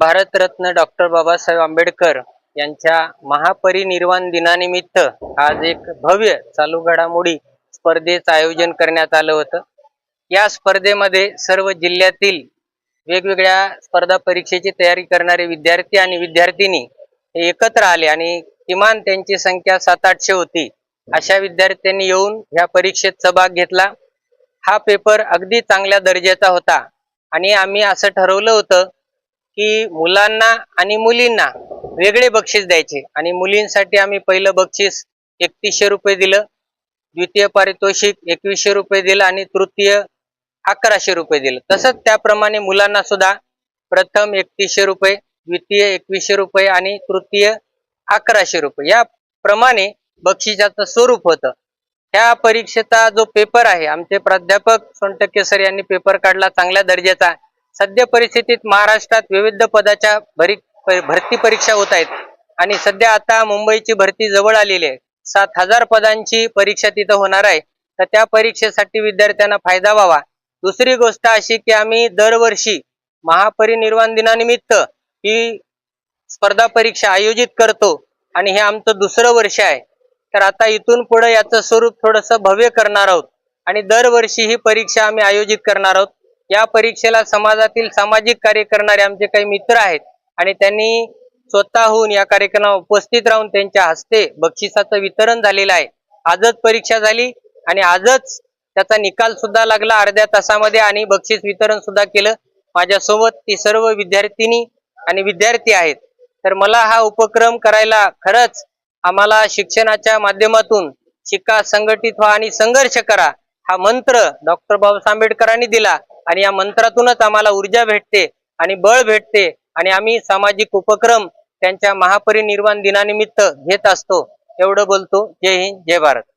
Bharat Ratna doctor Babasaheb Ambedkar यांच्या महापरिनिर्वाण दिनानिमित्त आज एक भव्य चालू घडामोडी स्पर्धेचं आयोजन करण्यात आलं होतं. या स्पर्धेमध्ये सर्व जिल्ह्यातील वेगवेगळ्या स्पर्धा परीक्षेची तयारी करणारे विद्यार्थी आणि विद्यार्थिनी हे एकत्र आले आणि किमान त्यांची संख्या सात आठशे होती. अशा विद्यार्थ्यांनी येऊन ह्या परीक्षेत सहभाग घेतला. हा पेपर अगदी चांगल्या दर्जाचा होता आणि आम्ही असं ठरवलं होतं की मुलांना आणि मुलींना वेगळे बक्षीस द्यायचे. आणि मुलींसाठी आम्ही पहिलं बक्षीस एकतीसशे रुपये दिलं द्वितीय पारितोषिक एकवीसशे रुपये दिलं आणि तृतीय अकराशे रुपये दिलं. तसंच त्याप्रमाणे मुलांना सुद्धा प्रथम एकतीसशे रुपये द्वितीय एकवीसशे रुपये आणि तृतीय अकराशे रुपये. या प्रमाणे बक्षिसाचं स्वरूप होतं. ह्या परीक्षेचा जो पेपर आहे आमचे प्राध्यापक सोनटक्के सर यांनी पेपर काढला चांगल्या दर्जाचा. सध्या परिस्थितीत महाराष्ट्रात विविध पदाच्या भरी भरती परीक्षा होत आहेत. आणि सध्या आता मुंबईची भरती जवळ आलेली आहे. सात हजार पदांची परीक्षा तिथं होणार आहे. तर त्या परीक्षेसाठी विद्यार्थ्यांना फायदा व्हावा. दुसरी गोष्ट अशी की आम्ही दरवर्षी महापरिनिर्वाण दिनानिमित्त ही स्पर्धा परीक्षा आयोजित करतो आणि हे आमचं दुसरं वर्ष आहे. तर आता इथून पुढे याचं स्वरूप थोडंसं भव्य करणार आहोत. आणि दरवर्षी ही परीक्षा आम्ही आयोजित करणार आहोत. या परीक्षेला समाजातील सामाजिक कार्य करणारे आमचे काही मित्र आहेत आणि त्यांनी स्वतःहून या कार्यक्रमात उपस्थित राहून त्यांच्या हस्ते बक्षिसाचं वितरण झालेलं आहे. आजच परीक्षा झाली आणि आजच त्याचा निकाल सुद्धा लागला अर्ध्या तासामध्ये आणि बक्षीस वितरण सुद्धा केलं. माझ्यासोबत ती सर्व विद्यार्थिनी आणि विद्यार्थी आहेत. तर मला हा उपक्रम करायला खरंच आम्हाला शिक्षणाच्या माध्यमातून शिका संघटित व्हा आणि संघर्ष करा हा मंत्र डॉक्टर बाबासाहेब आंबेडकरांनी दिला. आणि या मंत्रातूनच आम्हाला ऊर्जा भेटते आणि बळ भेटते आणि आम्ही सामाजिक उपक्रम त्यांच्या महापरिनिर्वाण दिनानिमित्त घेत असतो. एवढं बोलतो. जय हिंद जय भारत.